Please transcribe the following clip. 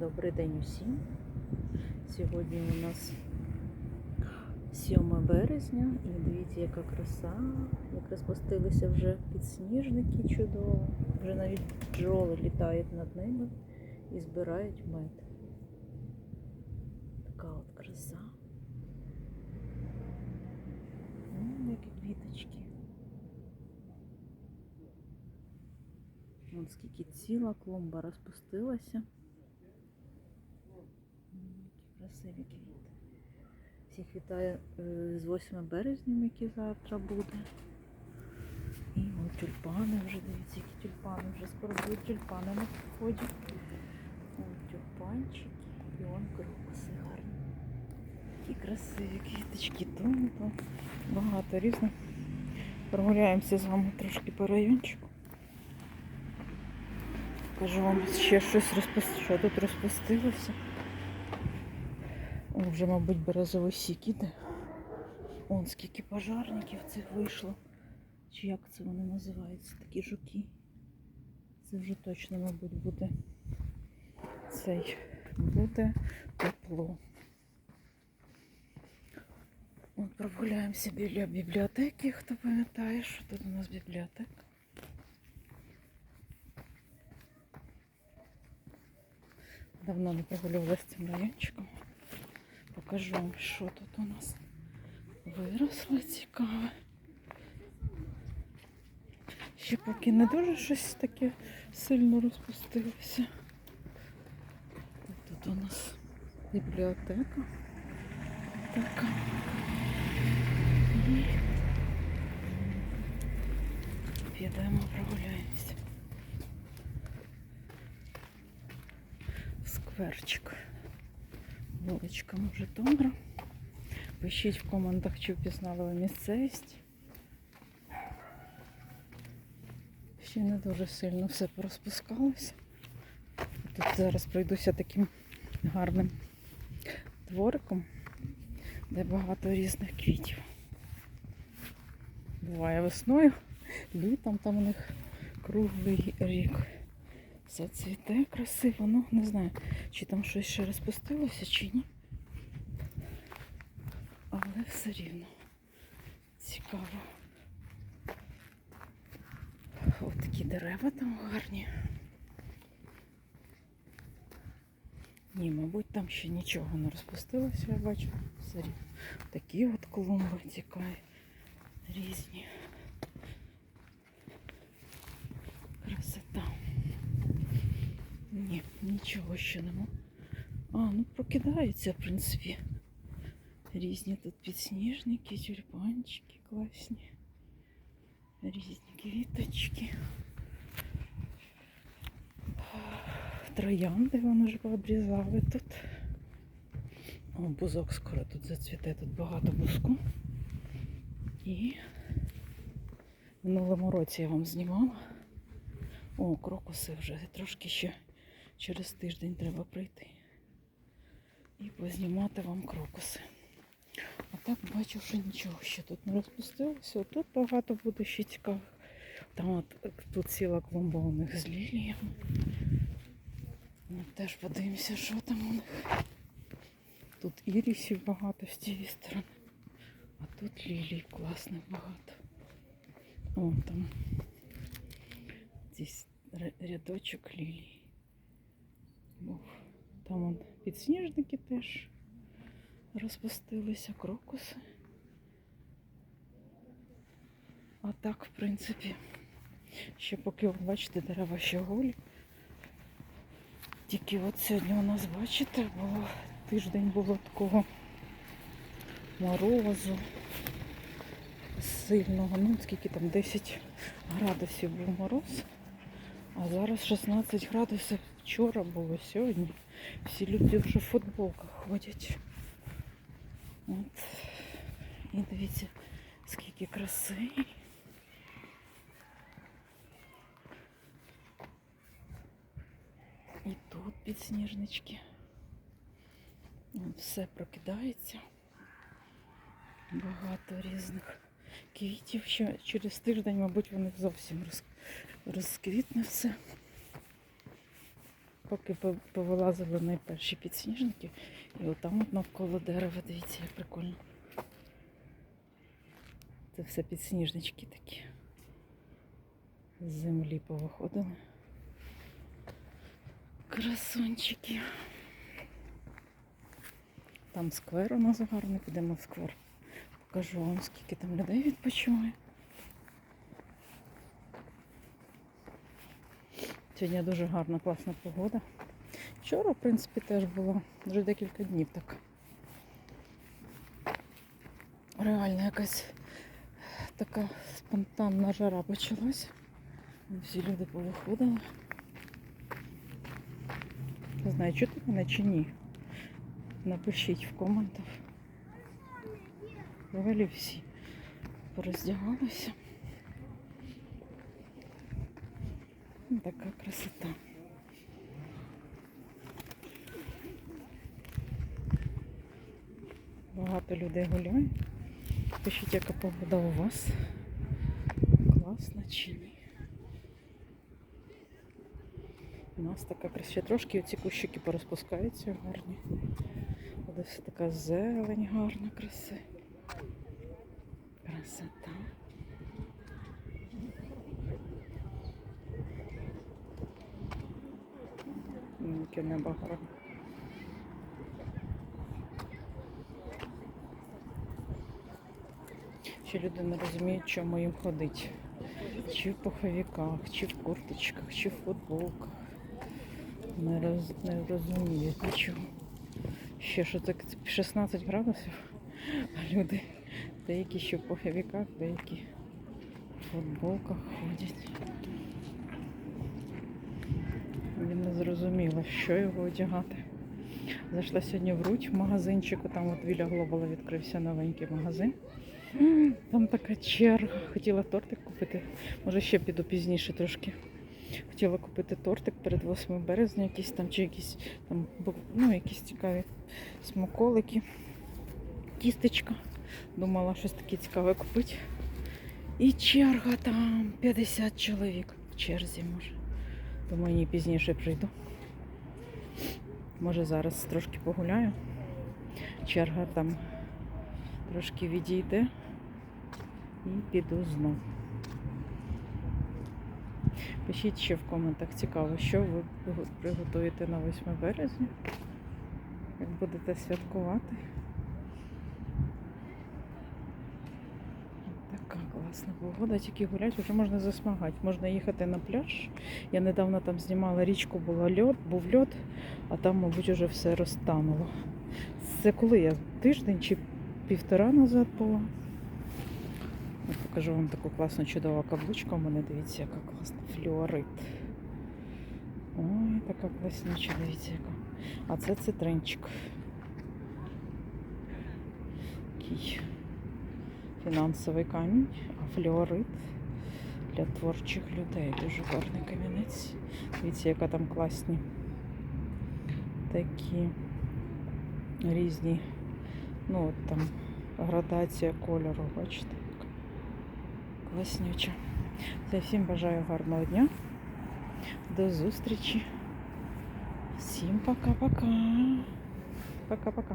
Добрий день усім. Сьогодні у нас 7 березня і дивіться, яка краса. Як розпустилися вже підсніжники чудово. Вже навіть бджоли літають над ними і збирають мед. Така от краса. Які квіточки. Вон скільки ціла клумба розпустилася. М, Які красиві квіти. Всіх вітаю е, з 8 березня, який завтра буде. І от тюльпани вже, дивіться, які тюльпани вже скоро будуть тюльпани на. От тюльпанчики і он крокуси гарні. Які красиві квіточки. Тут то багато різних. Прогуляємося з вами трошки по райончику. Покажу вам ще щось розпус- що тут розпустилося. Вже, мабуть, березовий сік іде. Он скільки пожарників цих вийшло. Чи як це вони називаються, такі жуки. Це вже точно, мабуть, буде цей буде тепло. От прогуляємося біля бібліотеки, хто пам'ятає, що тут у нас бібліотека. Давно не прогулювалася цим райончиком. Покажу вам, що тут у нас виросло цікаве. Ще поки не дуже щось таке сильно розпустилося. Тут у нас бібліотека така. Підемо прогуляємося. скверчик. Вуличками Житомира. Пишіть в коментах, чи впізнали ви місцевість. Ще не дуже сильно все порозпускалося. Тут зараз пройдуся таким гарним двориком, де багато різних квітів. Буває весною, літом там у них круглий рік. Все цвіте красиво, ну не знаю, чи там щось ще розпустилося, чи ні. Але все рівно цікаво. Ось такі дерева там гарні. Ні, мабуть, там ще нічого не розпустилося, я бачу. Все рівно. Такі от клумби цікаві, різні. Красота. Ні, нічого ще нема. А, ну прокидаються, в принципі. Різні тут підсніжники, тюльпанчики класні. Різні квіточки. Троянди вони вже пообрізали тут. О, бузок скоро тут зацвіте, тут багато бузку. І в минулому році я вам знімала. О, крокуси вже трошки ще через тиждень треба прийти. І познімати вам крокуси. А так бачу, що нічого ще тут не розпустилося. Тут багато буде ще цікавих. Там от тут ціла клумба з ліліями. Ми теж подивимося, що там у них. Тут ірісів багато з цієї сторони. А тут лілій класних багато. О, там здесь рядочок лілій. Був. Там підсніжники теж розпустилися, крокуси. А так, в принципі, ще поки, от бачите, дерева ще голі. Тільки от сьогодні у нас, бачите, було тиждень було такого морозу сильного. Ну, скільки там 10 градусів був мороз. А зараз 16 градусів вчора було сьогодні. Всі люди вже в футболках ходять. От. І дивіться, скільки краси. І тут підсніжнички. Все прокидається. Багато різних квітів. Ще через тиждень, мабуть, вони зовсім роз... розквітне все. поки повилазили найперші підсніжники. І отам от навколо дерева, дивіться, як прикольно. Це все підсніжнички такі. З землі повиходили. Красунчики. Там сквер у нас гарний, підемо в сквер. Покажу вам, скільки там людей відпочиває. Сьогодні дуже гарна, класна погода. Вчора, в принципі, теж було вже декілька днів так. Реально якась така спонтанна жара почалась. Всі люди повиходили. Не знаю, чути мене чи ні. Напишіть в коментах. Взагалі всі пороздягалися. Така красота. Багато людей гуляє. Пишіть, яка погода у вас. Класна чи ні. У нас така краса. Трошки оці кущики порозпускаються гарні. Все така зелень гарна, краси. Красота. Яке небо. Ще люди не розуміють, чому їм ходить. Чи в пуховиках, чи в курточках, чи в футболках. Не, роз, не розуміють нічого. Ще що так 16 градусів, а люди деякі ще в пуховиках, деякі в футболках ходять. Мені не зрозуміло, що його одягати. Зайшла сьогодні в Руть в магазинчику, там от біля Глобала відкрився новенький магазин. Там така черга. Хотіла тортик купити. Може ще піду пізніше трошки. Хотіла купити тортик перед 8 березня, якісь там чи якісь там ну, якісь цікаві смаколики. Тістечка. Думала щось таке цікаве купити. І черга там 50 чоловік в черзі може. Думаю, ні, пізніше прийду. Може зараз трошки погуляю. Черга там трошки відійде і піду знов. Пишіть ще в коментах цікаво, що ви приготуєте на 8 березня, як будете святкувати. Така класна погода, тільки гуляти вже можна засмагати. Можна їхати на пляж. Я недавно там знімала річку, була льод, був льод, а там, мабуть, вже все розтануло. Це коли я тиждень чи півтора назад була. От покажу вам таку класну чудову каблучку. У мене дивіться, яка класна флюорит. Ой, така класнюча, дивіться яка. А це цитринчик. Такий фінансовий камінь, флюорит для творчих людей. Дуже гарний камінець. Дивіться, яка там класні такі різні, ну от там градація кольору, бачите. Класнюча. Все, всім бажаю гарного дня. До зустрічі. Всім пока-пока. Пока-пока.